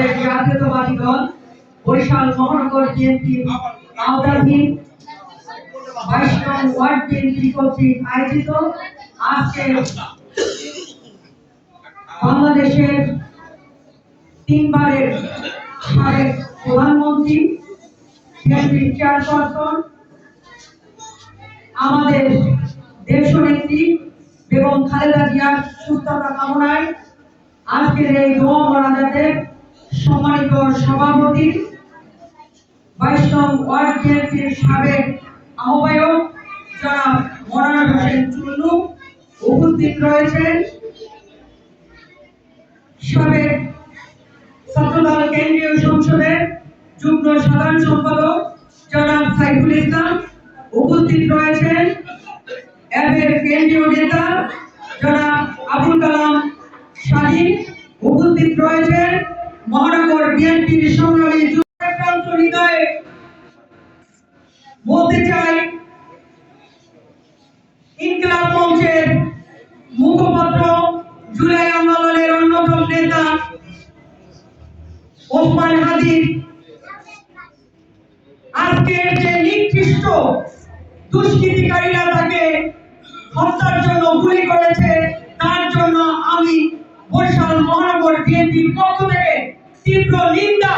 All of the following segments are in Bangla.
সাবেক জাতীয়তাবাদী দল বরিশাল মহানগর বিএনপি আওতাধীন বাইশ নং ওয়ার্ড বিএনপি কর্তৃক আয়োজিত আজকে বাংলাদেশের তিনবারের সাবেক প্রধানমন্ত্রী, বিএনপির চেয়ারপারসন, আমাদের দেশনেত্রী বেগম খালেদা জিয়ার সুস্থতা কামনায় আজকের এই দোয়া মোনাজাতের সম্মানিত সভাপতি ওয়ার্ড বিএনপির সাবেক আহ্বায়ক যারা মরানা হোসেন চুন্নু উপস্থিত রয়েছেন। সাবেক ছাত্রদল কেন্দ্রীয় সংসদের যুগ্ম সাধারণ সম্পাদক জনাব সাইফুল ইসলাম উপস্থিত রয়েছেন। এর কেন্দ্রীয় নেতা জনাব আবুল কালাম শাহিন উপস্থিত রয়েছেন। মহানগর বিএনপির সংগ্রামী যুক্তান্ত হৃদয়ে বলতে চাই, ইনকিলাব মঞ্চের মুখপাত্র জুলাই আন্দোলনের অন্যতম নেতা ওসমান হাদির আজকের যে নিকৃষ্ট দুষ্কৃতিকারীরা তাকে হত্যার জন্য গুলি করেছে, তার জন্য আমি বরিশাল মহানগর বিএনপির পক্ষ থেকে নিন্দা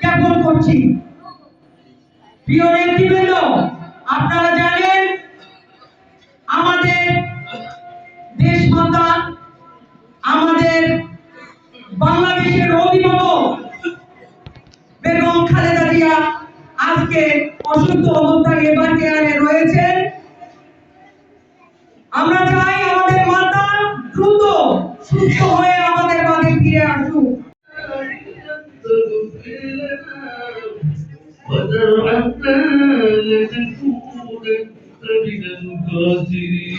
জ্ঞাপন করছি। প্রিয় নেতৃবৃন্দ, আপনারা জানেন আমাদের দেশমাতা আমাদের বাংলাদেশের অভিভাবক খালেদা জিয়া আজকে অসুস্থ অবস্থায় এবার কেয়ারে রয়েছেন। আমরা চাই আমাদের মাতা দ্রুত সুস্থ হয়ে وعد العباد تكون من القاتلين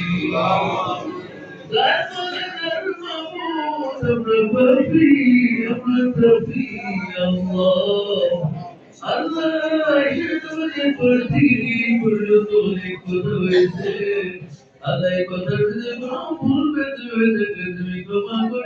لا تلك الموت فبفي فبفي الله الله يشهد بالفردي كل طريق قدوته الله يقدر تدبر كل بدوة تدبر كما قدر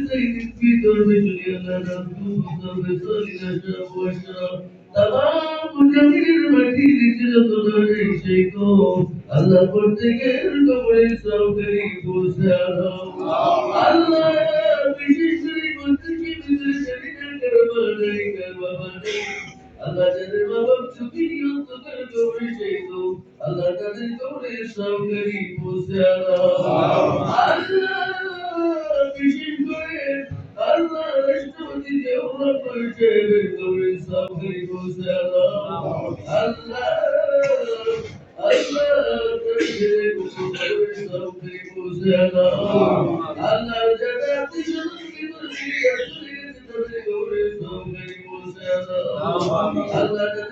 নবী বলে যাই কি করবে যদি আল্লাহ রাসূল সাল্লাল্লাহু আলাইহি ওয়াসাল্লাম তাম জমিনের মাটি নিচে যত ধরে সেই তো আল্লাহ প্রত্যেকের কবরে সৌকরি পৌঁছে দাও আল্লাহ বিশেষ করে প্রত্যেকের ভিতরে শরীরে করবা নাই করবা নাই আল্লাহ যাদের বাবা চুপি অন্তকার কবরে সেই তো আল্লাহ তাদের কবরে সৌকরি পৌঁছে দাও আল্লাহ বিশেষ করে Allah